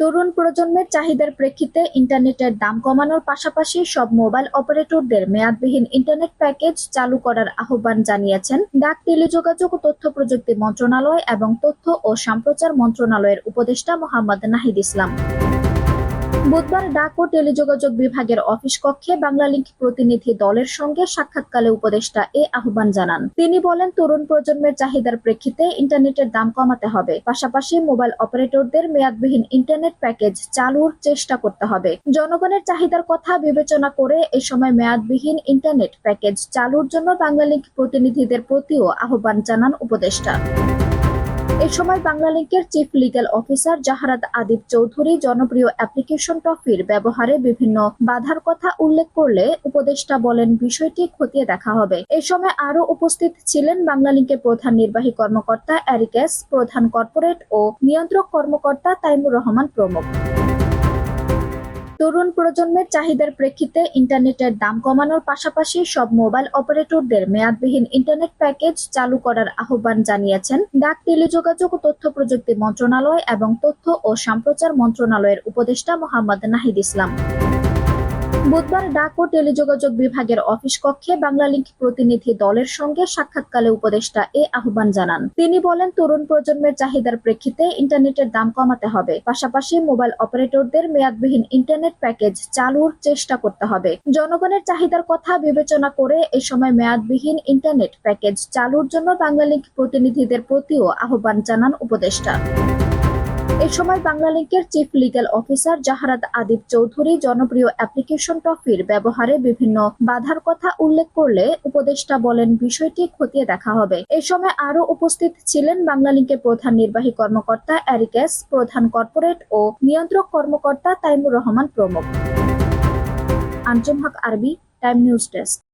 তরুণ প্রজন্মের চাহিদার প্রেক্ষিতে ইন্টারনেটের দাম কমানোর পাশাপাশি সব মোবাইল অপারেটরদের মেয়াদবিহীন ইন্টারনেট প্যাকেজ চালু করার আহ্বান জানিয়েছেন ডাক টেলিযোগাযোগ ও তথ্য প্রযুক্তি মন্ত্রণালয় এবং তথ্য ও সম্প্রচার মন্ত্রণালয়ের উপদেষ্টা মোহাম্মদ নাহিদ ইসলাম। বুধবার ডাক ও টেলিযোগাযোগ বিভাগের অফিস কক্ষে বাংলালিংক প্রতিনিধি দলের সঙ্গে সাক্ষাৎকালে উপদেষ্টা এ আহ্বান জানান। তিনি বলেন, তরুণ প্রজন্মের চাহিদার প্রেক্ষিতে ইন্টারনেটের দাম কমাতে হবে। পাশাপাশি মোবাইল অপারেটরদের মেয়াদবিহীন ইন্টারনেট প্যাকেজ চালুর চেষ্টা করতে হবে। জনগণের চাহিদার কথা বিবেচনা করে এ সময় মেয়াদবিহীন ইন্টারনেট প্যাকেজ চালুর জন্য বাংলালিংক প্রতিনিধিদের প্রতিও আহ্বান জানান উপদেষ্টা। এ সময় বাংলালিংকের chief legal officer Zaharat Adib Chowdhury জনপ্রিয় অ্যাপ্লিকেশন টফির ব্যবহারে বিভিন্ন বাধার কথা উল্লেখ করলে উপদেষ্টা বলেন, বিষয়টি খতিয়ে দেখা হবে। এ সময় আরও উপস্থিত ছিলেন বাংলালিংকের প্রধান নির্বাহী কর্মকর্তা অ্যারিকেস প্রধান কর্পোরেট ও নিয়ন্ত্রক কর্মকর্তা তাইমুর রহমান প্রমুখ। তরুণ প্রজন্মের চাহিদার প্রেক্ষিতে ইন্টারনেটের দাম কমানোর পাশাপাশি সব মোবাইল অপারেটরদের মেয়াদবিহীন ইন্টারনেট প্যাকেজ চালু করার আহ্বান জানিয়েছেন ডাক টেলিযোগাযোগ ও তথ্য প্রযুক্তি মন্ত্রণালয় এবং তথ্য ও সম্প্রচার মন্ত্রণালয়ের উপদেষ্টা মোহাম্মদ নাহিদ ইসলাম। বুধবার ডাক ও টেলিযোগাযোগ বিভাগের অফিস কক্ষে বাংলালিংক প্রতিনিধি দলের সঙ্গে সাক্ষাৎকালে উপদেষ্টা এ আহ্বান জানান। তিনি বলেন, তরুণ প্রজন্মের চাহিদার প্রেক্ষিতে ইন্টারনেটের দাম কমাতে হবে। পাশাপাশি মোবাইল অপারেটরদের মেয়াদবিহীন ইন্টারনেট প্যাকেজ চালুর চেষ্টা করতে হবে। জনগণের চাহিদার কথা বিবেচনা করে এ সময় মেয়াদবিহীন ইন্টারনেট প্যাকেজ চালুর জন্য বাংলালিংক প্রতিনিধিদের প্রতিও আহ্বান জানান উপদেষ্টা। এ সময় বাংলালিংকের chief legal officer Zaharat Adib Chowdhury জনপ্রিয় অ্যাপ্লিকেশন টফির ব্যবহারে বিভিন্ন বাধার কথা উল্লেখ করলে উপদেষ্টা বলেন, বিষয়টি খতিয়ে দেখা হবে। এ সময় আরও উপস্থিত ছিলেন বাংলালিংকের প্রধান নির্বাহী কর্মকর্তা অ্যারিকেস প্রধান কর্পোরেট ও নিয়ন্ত্রক কর্মকর্তা তাইমুর রহমান প্রমুখ। আঞ্জুম হক আরবি, টাইম নিউজ ডেস্ক।